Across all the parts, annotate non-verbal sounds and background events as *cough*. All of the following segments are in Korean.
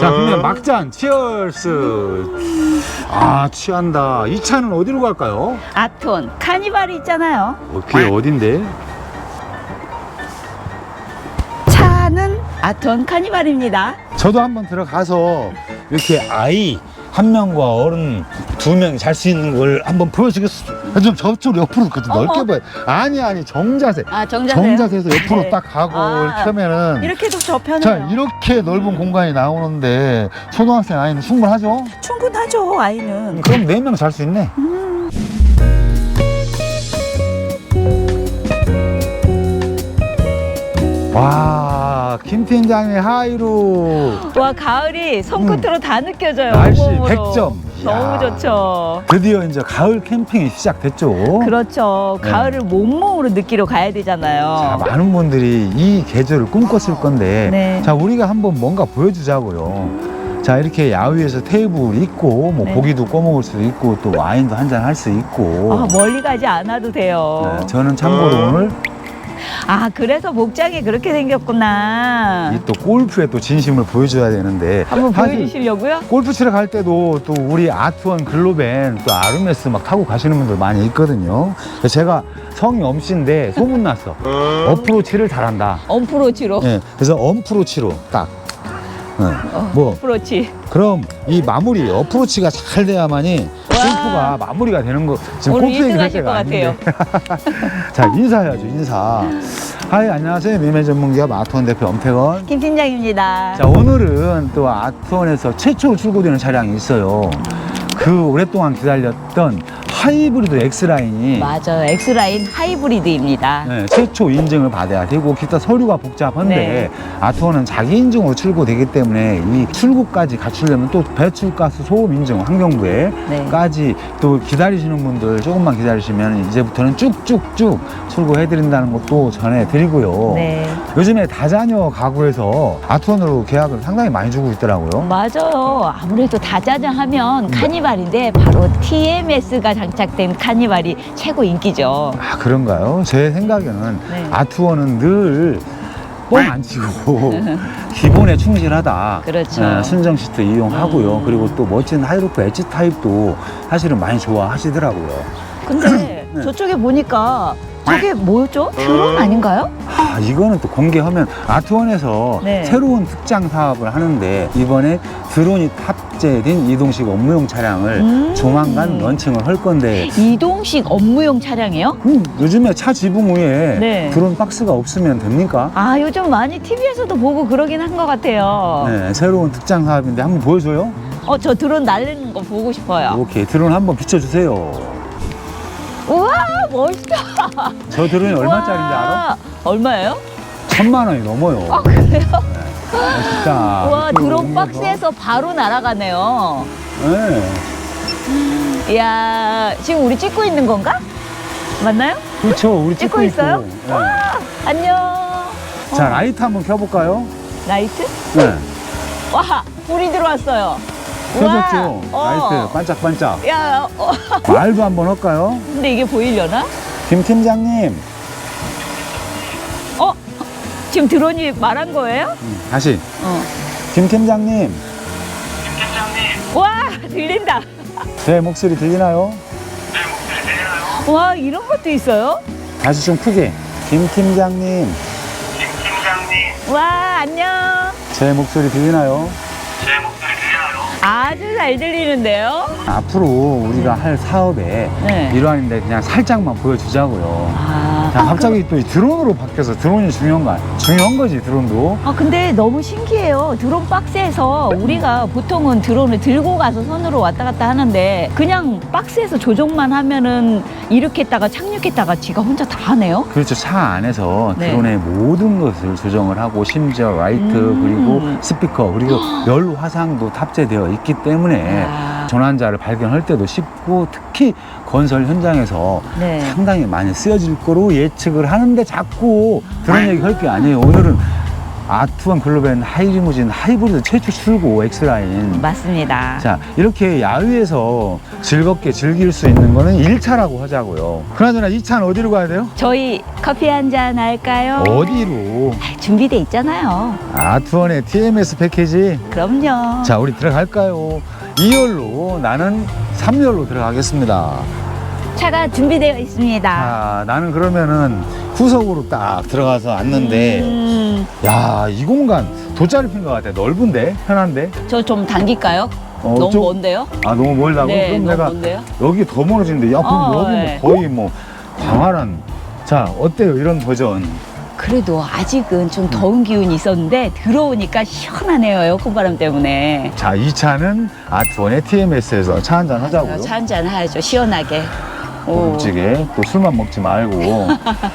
자 그러면 막잔 치얼스 아 취한다 이 차는 어디로 갈까요? 아톤 카니발이 있잖아요. 어, 그게 어딘데? 차는 아톤 카니발입니다. 저도 한번 들어가서 이렇게 아이 한 명과 어른 두 명이 잘 수 있는 걸 한번 보여주겠어 좀 저쪽 옆으로 그 어머. 넓게 봐요 아니 아니 정자세 아 정자세요? 정자세에서 옆으로 네. 딱 가고 아, 이렇게 하면은 이렇게도 저 편해요. 자 이렇게 넓은 공간이 나오는데 초등학생 아이는 충분하죠? 충분하죠 아이는. 그럼 네 명 잘 수 있네 와, 김 팀장의 하이루 와 가을이 손끝으로 다 느껴져요. 음. 날씨 온몸으로. 100점. 너무. 좋죠. 드디어 이제 가을 캠핑이 시작됐죠. 그렇죠. 네. 가을을 몸몸으로 느끼러 가야 되잖아요. 자, 많은 분들이 이 계절을 꿈꿨을 건데, 네. 자, 우리가 한번 뭔가 보여주자고요. 자, 이렇게 야외에서 테이블 있고, 뭐 네. 고기도 꺼먹을 수도 있고, 또 와인도 한잔 할 수 있고. 아, 멀리 가지 않아도 돼요. 네, 저는 참고로 오늘 아 그래서 복장이 그렇게 생겼구나. 이 또 골프에 또 진심을 보여줘야 되는데 한번 사실 보여주시려고요? 골프 치러 갈 때도 또 우리 아트원 글로벤 또 아르메스 막 타고 가시는 분들 많이 있거든요. 그래서 제가 성이 엄씨인데 소문났어. *laughs* 어프로치를 잘한다. 언프로치로. 예, 그래서 언프로치로 딱. 예, 어, 뭐 어프로치. 그럼 이 마무리 어프로치가 잘 돼야만이 골프가 마무리가 되는 거 지금 오늘 골프 얘기 할 1등 하실 때가 것 아닌데. *laughs* 자 인사해야죠 인사. 하이 안녕하세요. 미매 전문기업 아트원 대표 엄태건. 김 팀장입니다. 자 오늘은 또 아트원에서 최초로 출고되는 차량이 있어요. 그 오랫동안 기다렸던 하이브리드 X라인이 맞아요. 엑스라인 하이브리드입니다. 네, 최초 인증을 받아야 되고 기타 서류가 복잡한데 네. 아트원은 자기 인증으로 출고되기 때문에 이 출고까지 갖추려면 또 배출가스 소음 인증 네. 환경부에까지 또 기다리시는 분들 조금만 기다리시면 이제부터는 쭉쭉쭉 출고해 드린다는 것도 전해 드리고요. 네. 요즘에 다자녀 가구에서 아트원으로 계약을 상당히 많이 주고 있더라고요. 맞아요. 아무래도 다자자 하면 카니발인데 바로 TMS가 장착된 카니발이 최고 인기죠. 아 그런가요? 제 생각에는 네. 아트원은 늘뻥 안 치고 *laughs* 기본에 충실하다. 그렇죠. 네, 순정 시트 이용하고요. 음. 그리고 또 멋진 하이루프 엣지 타입도 사실은 많이 좋아하시더라고요. 근데 *clears throat* 네. 저쪽에 보니까 저게 뭐죠? 드론 아닌가요? 아 이거는 또 공개하면 아트원에서 네. 새로운 특장 사업을 하는데 이번에 드론이 탑재된 이동식 업무용 차량을 음. 조만간 런칭을 할 건데 이동식 업무용 차량이요? 음, 요즘에 차 지붕 위에 네. 드론 박스가 없으면 됩니까? 아 요즘 많이 TV에서도 보고 그러긴 한 것 같아요. 네, 새로운 특장 사업인데 한번 보여줘요. 어 저 드론 날리는 거 보고 싶어요. 오케이, 드론 한번 비춰주세요. 우와 멋있다. 저 드론이 얼마짜리인지 알아? 와, 얼마예요? 천만 원이 넘어요. 아 그래요? 아, 진짜. 와 이쪽으로 드론. 박스에서 바로 날아가네요. 네. 이야 지금 우리 찍고 있는 건가? 맞나요? 그렇죠. 우리 찍고 찍고, 있어요? 있고. 네. 와 안녕. 자, 어, 라이트 한번 켜볼까요? 라이트? 네. 와 불이 들어왔어요. 켜졌죠? 우와, 어. 라이트 반짝반짝. 야 어, 말도 한번 할까요? 근데 이게 보이려나? 김 팀장님. 어 지금 드론이 말한 거예요? 음, 다시. 어. 김 팀장님. 와 들린다. 제 목소리 들리나요? 와 이런 것도 있어요? 다시 좀 크게. 김 팀장님. 와 안녕. 제 목소리 들리나요? 아주 잘 들리는데요. 앞으로 우리가 할 사업의 네. 일환인데 그냥 살짝만 보여주자고요. 아, 자, 갑자기 또 이 드론으로 바뀌어서 드론이 중요한 거 아니야? 중요한 거지, 드론도. 아 근데 너무 신기해요. 드론 박스에서 우리가 보통은 드론을 들고 가서 손으로 왔다 갔다 하는데 그냥 박스에서 조종만 하면은 이륙했다가 착륙했다가 지가 혼자 다 하네요. 그렇죠. 차 안에서 네. 드론의 모든 것을 조정을 하고 심지어 라이트 음. 그리고 스피커 그리고 *gasps* 열 화상도 탑재되어 있기 때문에 아, 전환자를 발견할 때도 쉽고 특히 건설 현장에서 네. 상당히 많이 쓰여질 거로 예 측을 하는데 자꾸 드론 얘기 할 게 아니에요. 오늘은 아트원 글로벤 하이리무진 하이브리드 최초 출고 X라인. 맞습니다. 자, 이렇게 야외에서 즐겁게 즐길 수 있는 거는 1차라고 하자고요. 그나저나 2차는 어디로 가야 돼요? 저희 커피 한 잔 할까요? 어디로? 아, 준비돼 있잖아요. 아트원의 TMS 패키지. 그럼요. 자, 우리 들어갈까요? 2열로 나는 3열로 들어가겠습니다. 차가 준비되어 있습니다. 자, 나는 그러면은 후석으로 딱 들어가서 앉는데, 음, 야, 이 공간 돗자리 핀 것 같아. 넓은데? 편한데? 저 좀 당길까요? 어, 너무 좀- 먼데요? 아, 너무 멀다고? 네, 그럼 너무 내가 먼데요? 여기 더 멀어지는데, 야, 그럼 어, 여기 네. 뭐 거의 뭐, 광활한. 자, 어때요? 이런 버전. 그래도 아직은 좀 더운 기운이 있었는데 들어오니까 시원하네요. 에어컨 때문에. 자, 이 차는 아트원의 TMS에서 차 한잔 하자고요. 차 한잔 하죠. 시원하게. 오. 고급지게 또 술만 먹지 말고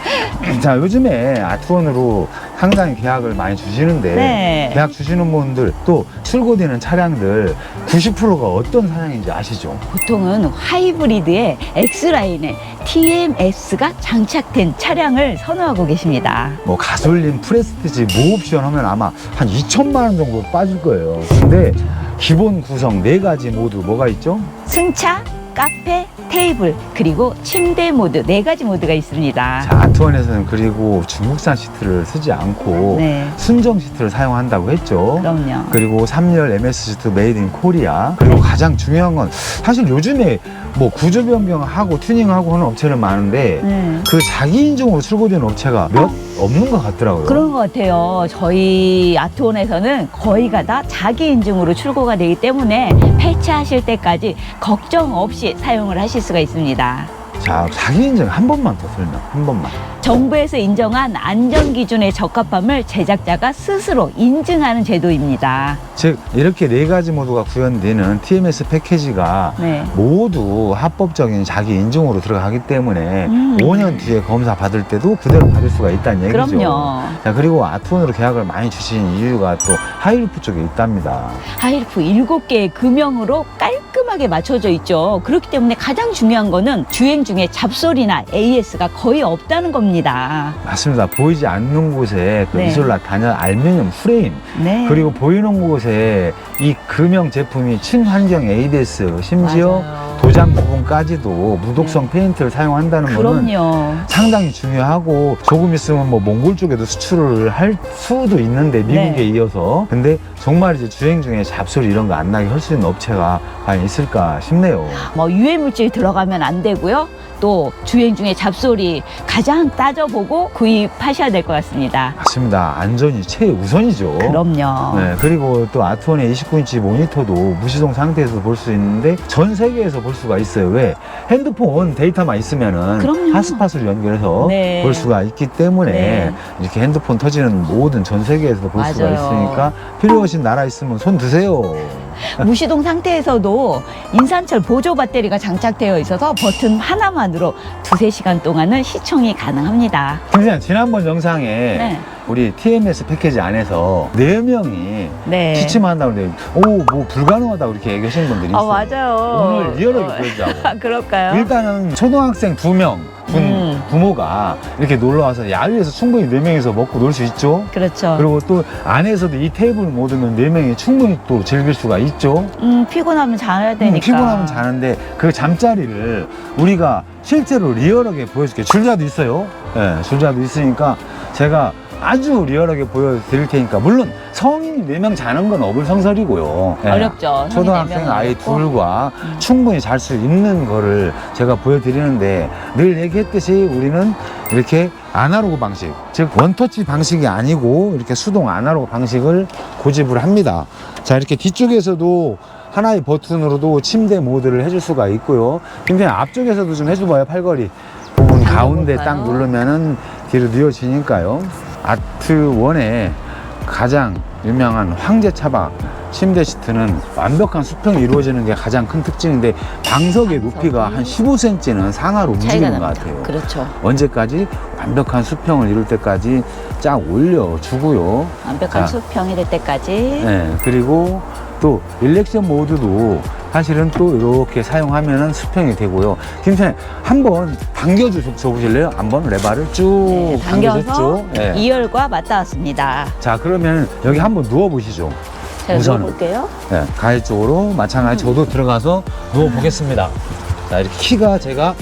*laughs* 자 요즘에 아트원으로 상당히 계약을 많이 주시는데 네. 계약 주시는 분들 또 출고되는 차량들 90%가 어떤 사양인지 아시죠? 보통은 하이브리드의 X라인에 TMS가 장착된 차량을 선호하고 계십니다. 뭐 가솔린 프레스티지 무옵션 하면 아마 한 2천만 원 정도 빠질 거예요 근데 기본 구성 네 가지 모두 뭐가 있죠? 승차, 카페, 테이블, 그리고 침대 모드 네 가지 모드가 있습니다. 자 아트원에서는 그리고 중국산 시트를 쓰지 않고 네. 순정 시트를 사용한다고 했죠 그럼요. 그리고 3열 MSG2 메이드 인 코리아 그리고 가장 중요한 건 사실 요즘에 뭐 구조 변경하고 튜닝하고 하는 업체는 많은데 네. 그 자기 인증으로 출고된 업체가 몇 없는 것 같더라고요. 그런 것 같아요. 저희 아트원에서는 거의가 다 자기 인증으로 출고가 되기 때문에 폐차하실 때까지 걱정 없이 사용을 하실 수가 있습니다. 자, 자기 인증 한 번만 더 설명, 한 번만. 정부에서 인정한 안전 기준에 적합함을 제작자가 스스로 인증하는 제도입니다. 즉 이렇게 네 가지 모두가 구현되는 TMS 패키지가 네. 모두 합법적인 자기 인증으로 들어가기 때문에 음. 5년 뒤에 검사 받을 때도 그대로 받을 수가 있다는 얘기죠. 그럼요. 자, 그리고 아트원으로 계약을 많이 주신 이유가 또 하이루프 쪽에 있답니다. 하이루프 7개의 금형으로 깔끔하게 맞춰져 있죠. 그렇기 때문에 가장 중요한 거는 주행 중에 잡소리나 AS가 거의 없다는 겁 니다. 맞습니다. 보이지 않는 곳에 그 네. 이솔라 단열 알루미늄 프레임 네. 그리고 보이는 곳에 이 금형 제품이 친환경 ABS 심지어 맞아요. 도장 부분까지도 무독성 페인트를 사용한다는 거는 그럼요. 상당히 중요하고 조금 있으면 뭐 몽골 쪽에도 수출을 할 수도 있는데 미국에 네. 이어서 근데 정말 이제 주행 중에 잡소리 이런 거 안 나게 할 수 있는 업체가 과연 있을까 싶네요. 뭐 유해 물질 들어가면 안 되고요. 또 주행 중에 잡소리 가장 따져보고 구입하셔야 될 것 같습니다. 맞습니다. 안전이 최우선이죠. 그럼요. 네, 그리고 또 아트원의 29인치 모니터도 무시동 상태에서 볼 수 있는데 전 세계에서 볼 수가 있어요. 왜? 핸드폰 데이터만 있으면은 그럼요. 핫스팟을 연결해서 네. 볼 수가 있기 때문에 네. 이렇게 핸드폰 터지는 모든 전 세계에서 볼 수가 맞아요. 있으니까 필요하신 나라 있으면 손 드세요. *laughs* 무시동 상태에서도 인산철 보조 배터리가 장착되어 있어서 버튼 하나만으로 두세 시간 동안은 시청이 가능합니다. 팀장 지난번 영상에 네. 우리 TMS 패키지 안에서 네 명이 네. 기침한다고 그러는데 오 뭐 불가능하다고 이렇게 얘기하시는 분들이 있어요. 아, 맞아요. 오늘 리얼하게 어, 보여주자고. *laughs* 그럴까요? 일단은 초등학생 두 명, 분 음. 부모가 이렇게 놀러 와서 야외에서 충분히 네 명이서 먹고 놀 수 있죠. 그렇죠. 그리고 또 안에서도 이 테이블 모드는 네 명이 충분히 또 즐길 수가 있죠. 음, 피곤하면 자야 되니까. 음, 피곤하면 자는데 그 잠자리를 우리가 실제로 리얼하게 보여줄게요. 줄자도 있어요. 예, 줄자도 있으니까 제가 아주 리얼하게 보여드릴 테니까 물론 성인이 네명 자는 건 어불성설이고요. 예. 어렵죠. 초등학생 네 아이 명은 어렵고. 둘과 음. 충분히 잘 수 있는 거를 제가 보여드리는데 늘 얘기했듯이 우리는 이렇게 아날로그 방식, 즉 원터치 방식이 아니고 이렇게 수동 아날로그 방식을 고집을 합니다. 자 이렇게 뒤쪽에서도 하나의 버튼으로도 침대 모드를 해줄 수가 있고요. 굉장히 앞쪽에서도 좀 해줘봐요 팔걸이 부분 가운데 딱? 누르면은 뒤로 뉘어지니까요. 아트원의 가장 유명한 황제 차박 침대 시트는 완벽한 수평이 이루어지는 게 가장 큰 특징인데 방석의 높이가 한 15cm는 상하로 움직이는 것. 같아요. 그렇죠. 언제까지 완벽한 수평을 이룰 때까지 쫙 올려 주고요. 완벽한 자. 수평이 될 때까지. 네, 그리고 또 일렉션 모드도 사실은 또 이렇게 사용하면은 수평이 되고요. 김선생 한번 당겨줘 보실래요? 한번 레바를 쭉 네, 당겨서. 네. 2열과 맞닿았습니다. 자 그러면 여기 한번 누워 보시죠. 자, 우선은. 누워볼게요. 네, 가해 쪽으로 마찬가지 저도 들어가서 누워 보겠습니다. 자 이렇게 키가 제가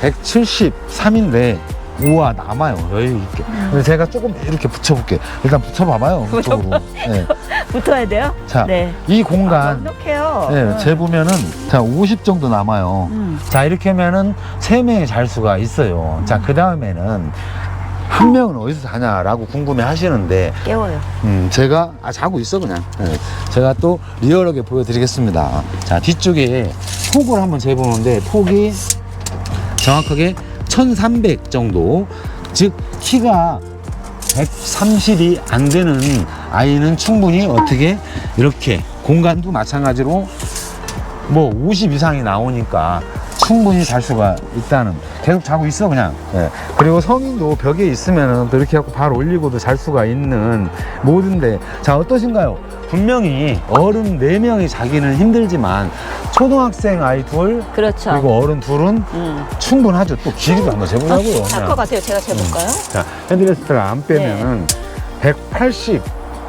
173인데 우와 남아요 여유 있게. 그래서 제가 조금 이렇게 붙여볼게. 일단 붙여봐봐요 *laughs* 그쪽으로. 네. *laughs* 붙어야 돼요? 자, 네. 이 아, 공간 넉넉해요. 네, 재보면은 자, 50 정도 남아요. 음. 자, 이렇게 하면은 세명이잘 수가 있어요. 자, 그 다음에는 한 명은 어디서 자냐라고 궁금해 하시는데, 깨워요. 음, 제가, 아, 자고 있어, 그냥. 네. 제가 또 리얼하게 보여드리겠습니다. 자, 뒤쪽에 폭을 한번 재보는데, 폭이 정확하게 1300 정도. 즉, 키가 130이 안 되는 아이는 충분히 어떻게 이렇게 공간도 마찬가지로 뭐 50 이상이 나오니까 충분히 잘 수가 있다는 계속 자고 있어 그냥 예. 그리고 성인도 벽에 있으면은 또 이렇게 하고 발 올리고도 잘 수가 있는 모든데 자 어떠신가요 분명히 어른 네명이 자기는 힘들지만 초등학생 아이 둘 그렇죠. 그리고 어른 둘은 음. 충분하죠 또 길이도 한번 재보자고요 아, 그냥. 것 같아요. 제가 재볼까요? 자, 핸드레스트가 안 빼면은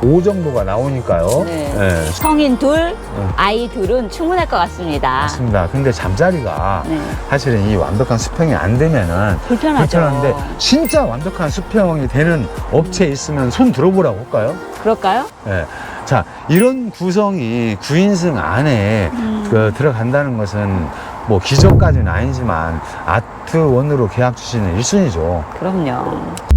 185 정도가 나오니까요. 네. 네, 성인 둘, 아이 둘은 충분할 것 같습니다. 맞습니다. 근데 잠자리가 네. 사실은 이 완벽한 수평이 안 되면은 불편하죠. 불편한데 진짜 완벽한 수평이 되는 업체 있으면 손 들어보라고 할까요? 그럴까요? 네. 자, 이런 구성이 9인승 안에 음. 그 들어간다는 것은 뭐 기적까지는 아니지만 아트원으로 계약 주시는 1순위죠. 그럼요.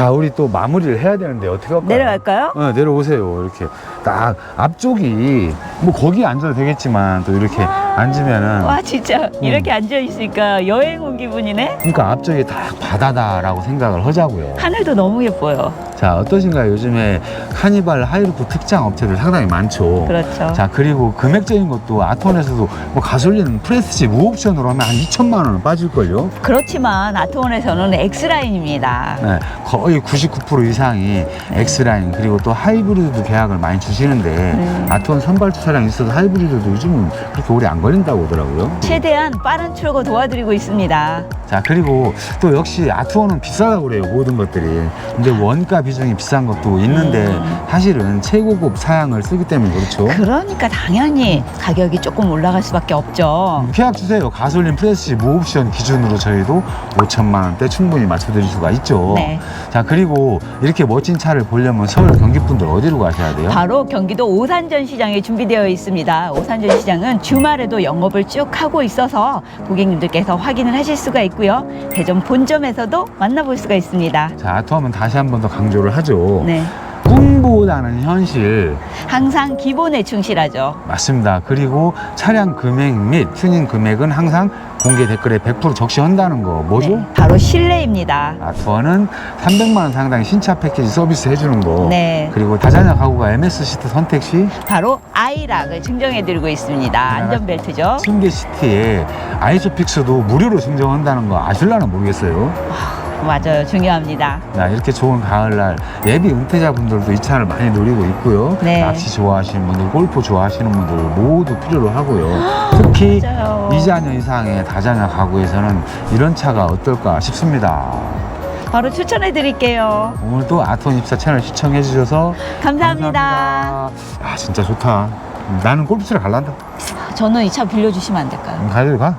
자, 우리 또 마무리를 해야 되는데 어떻게 할까요? 내려갈까요? 어, 내려오세요. 이렇게 딱 앞쪽이 뭐 거기 앉아도 되겠지만 또 이렇게 앉으면은 와 진짜 이렇게 앉아 있으니까 여행 온 기분이네. 그러니까 앞쪽이 딱 바다다라고 생각을 하자고요. 하늘도 너무 예뻐요. 자, 어떠신가요? 요즘에 카니발 하이루프 특장 업체들 상당히 많죠. 그렇죠. 자, 그리고 금액적인 것도 아톤에서도 뭐 가솔린 프레스지 무옵션으로 하면 한 2천만 원은 빠질걸요. 그렇지만 아트원에서는 X라인입니다. 네, 거의 99% 이상이 X라인 그리고 또 하이브리드도 계약을 많이 주시는데 네. 아톤 선발주 차량 있어도 하이브리드도 요즘은 그렇게 오래 안 걸린다고 하더라고요. 최대한 빠른 출고 도와드리고 있습니다. 자 그리고 또 역시 아트원은 비싸다고 그래요 모든 것들이 근데 원가 비 중이 비싼 것도 있는데 음. 사실은 최고급 사양을 쓰기 때문에 그렇죠 그러니까 당연히 가격이 조금 올라갈 수밖에 없죠. 계약 주세요 가솔린 프레시 무옵션 기준으로 저희도 5천만 원대 충분히 맞춰드릴 수가 있죠 네. 자 그리고 이렇게 멋진 차를 보려면 서울 경기 분들 어디로 가셔야 돼요? 바로 경기도 오산전 시장에 준비되어 있습니다. 오산전 시장은 주말에도 영업을 쭉 하고 있어서 고객님들께서 확인을 하실 수가 있고요. 대전 본점에서도 만나볼 수가 있습니다. 자 아트원은 다시 한 번 더 강조 를 하죠 네. 꿈보다는 현실 항상 기본에 충실하죠. 맞습니다. 그리고 차량 금액 및 튜닝 금액은 항상 공개 댓글에 100% 적시한다는 거 뭐죠? 네, 바로 실내입니다. 아트원은 300만 원 상당의 신차 패키지 서비스 해주는 거. 네. 그리고 다자녀 가구가 MS 시트 선택 시 바로 아이락을 증정해드리고 있습니다. 안전벨트죠. 승계 시트에 아이소픽스도 무료로 증정한다는 거 아실라나 모르겠어요. 맞아요. 중요합니다. 자, 이렇게 좋은 가을날 예비 은퇴자분들도 이 차를 많이 노리고 있고요. 네. 낚시 좋아하시는 분들, 골프 좋아하시는 분들 모두 필요로 하고요. 특히 맞아요. 이자녀 이상의 다자녀 가구에서는 이런 차가 어떨까 싶습니다. 바로 추천해 드릴게요. 오늘도 아톤 입사 채널 시청해 주셔서 감사합니다. 아 진짜 좋다. 나는 골프치러 갈란다. 저는 이 차 빌려주시면 안 될까요? 가지고 가.